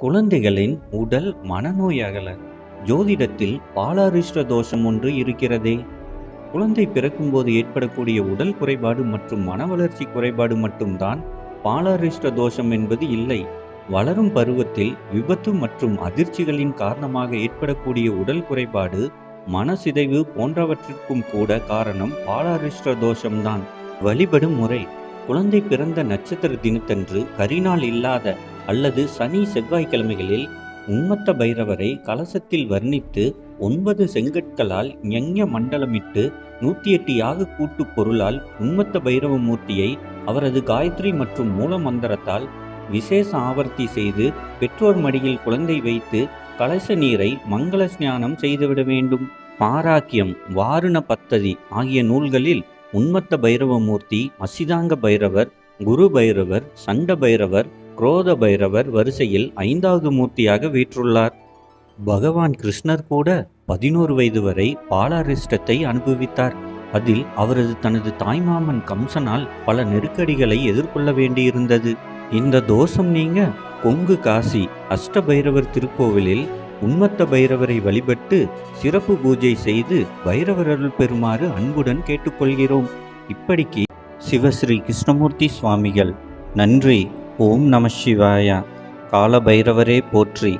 குழந்தைகளின் உடல் மனநோய் அகல ஜோதிடத்தில் பாலாரிஷ்ட தோஷம் ஒன்று இருக்கிறதே. குழந்தை பிறக்கும்போது ஏற்படக்கூடிய உடல் குறைபாடு மற்றும் மன வளர்ச்சி குறைபாடு மட்டும்தான் பாலாரிஷ்ட தோஷம் என்பது இல்லை. வளரும் பருவத்தில் விபத்து மற்றும் அதிர்ச்சிகளின் காரணமாக ஏற்படக்கூடிய உடல் குறைபாடு மனசிதைவு போன்றவற்றிற்கும் கூட காரணம் பாலாரிஷ்ட தோஷம்தான். வழிபடும் முறை. குழந்தை பிறந்த நட்சத்திர தினத்தன்று கரிநாள் இல்லாத அல்லது சனி செவ்வாய்க்கிழமைகளில் உம்மத்த பைரவரை கலசத்தில் வர்ணித்து ஒன்பது செங்கற்களால் ஞஞ மண்டலமிட்டு நூத்தி எட்டு யாக கூட்டு பொருளால் உன்மத்த பைரவ மூர்த்தியை அவரது காயத்ரி மற்றும் மூல மந்திரத்தால் விசேஷ ஆவர்த்தி செய்து பெற்றோர் மடியில் குழந்தை வைத்து கலச நீரை மங்கள ஸ்நானம் செய்துவிட வேண்டும். பாராக்கியம் வாருண பத்ததி ஆகிய நூல்களில் உன்மத்த பைரவமூர்த்தி அசிதாங்க பைரவர் குரு பைரவர் சண்ட பைரவர் குரோத பைரவர் வரிசையில் ஐந்தாவது மூர்த்தியாக வீற்றுள்ளார். பகவான் கிருஷ்ணர் கூட பதினோரு வயது வரை பாலாரிஷ்டத்தை அனுபவித்தார். அதில் அவரது தனது தாய்மாமன் கம்சனால் பல நெருக்கடிகளை எதிர்கொள்ள வேண்டியிருந்தது. இந்த தோஷம் நீங்க கொங்கு காசி அஷ்ட பைரவர் திருக்கோவிலில் உண்மத்த பைரவரை வழிபட்டு சிறப்பு பூஜை செய்து பைரவர் அருள் பெறுமாறு அன்புடன் கேட்டுக்கொள்கிறோம். இப்படிக்கு சிவஸ்ரீ கிருஷ்ணமூர்த்தி சுவாமிகள் நன்றி. ஓம் நம சிவாயா. காலபைரவரே போற்றி.